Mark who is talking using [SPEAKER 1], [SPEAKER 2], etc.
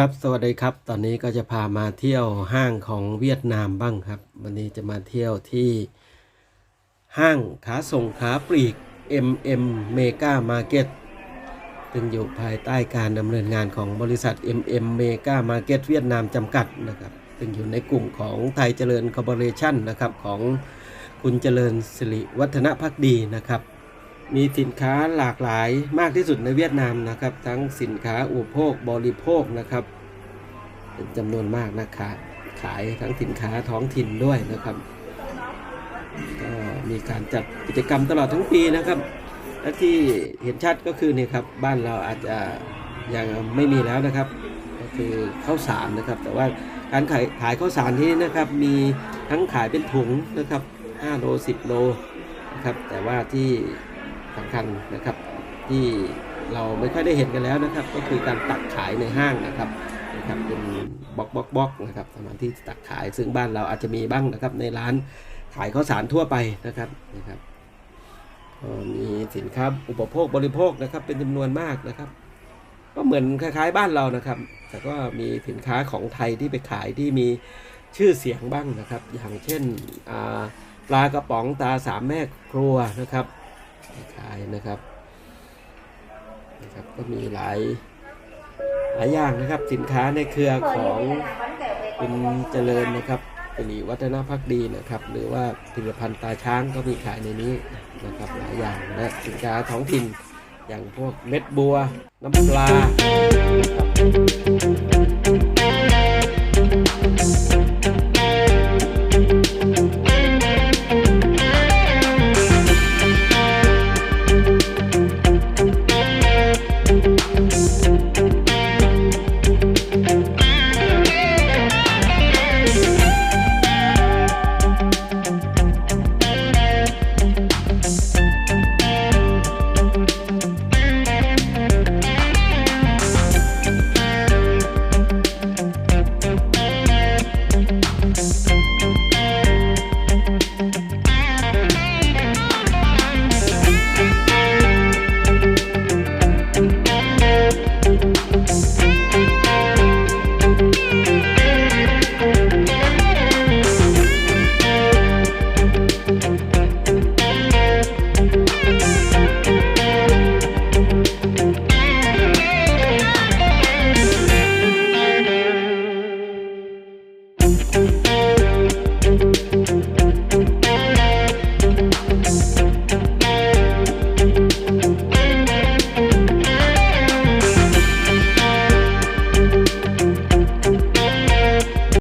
[SPEAKER 1] ครับสวัสดีครับ ตอนนี้ก็จะพามาเที่ยวห้างของเวียดนามบ้างครับ วันนี้จะมาเที่ยวที่ห้างขาส่งขาปลีก MM Mega Market ซึ่งอยู่ภายใต้การดำเนินงานของบริษัท MM Mega Market เวียดนามจำกัดนะครับ ซึ่งอยู่ในกลุ่มของไทยเจริญคอร์ปอเรชั่นนะครับของคุณเจริญสิริวัฒนพักดีนะครับ มีสินค้าหลากหลายมากที่สุดในเวียดนามนะครับ ทั้งสินค้าอุปโภคบริโภคนะครับเป็นจำนวนมากนะครับขายทั้งสินค้าท้องถิ่นด้วยนะครับก็มีการจัดกิจกรรมตลอดทั้งปีนะครับ และที่เห็นชัดก็คือเนี่ยครับบ้านเราอาจจะยังไม่มีแล้วนะครับ ก็คือข้าวสารนะครับ แต่ว่าการขายขายข้าวสารที่นี่นะครับมีทั้งขายเป็นถุงนะครับ5โล10โลนะครับแต่ว่าที่ สำคัญนะครับที่เราไม่ค่อยได้เห็นกันแล้วนะครับ ก็คือการตักขายในห้างนะครับนะครับเป็นบล็อกบล็อกบล็อกนะครับสถานที่ตักขายซึ่งบ้านเราอาจจะมีบ้างนะครับ ในร้านขายข้าวสารทั่วไปนะครับนะครับมีสินค้าอุปโภคบริโภคนะครับ เป็นจำนวนมากนะครับ ก็เหมือนคล้ายๆบ้านเรานะครับ แต่ก็มีสินค้าของไทยที่ไปขายที่มีชื่อเสียงบ้างนะครับ อย่างเช่นปลากระป๋องตาสามแม่ครัวนะครับ ขายนะครับนะครับ ก็มีหลายหลายอย่างนะครับสินค้าในเครือของคุณเจริญนะครับสิริวัฒนพักดีนะครับ หรือว่าผลิตภัณฑ์ตาช้างก็มีขายในนี้นะครับหลายอย่างและสินค้าท้องถิ่นอย่างพวกเม็ดบัว น้ำปลานะครับ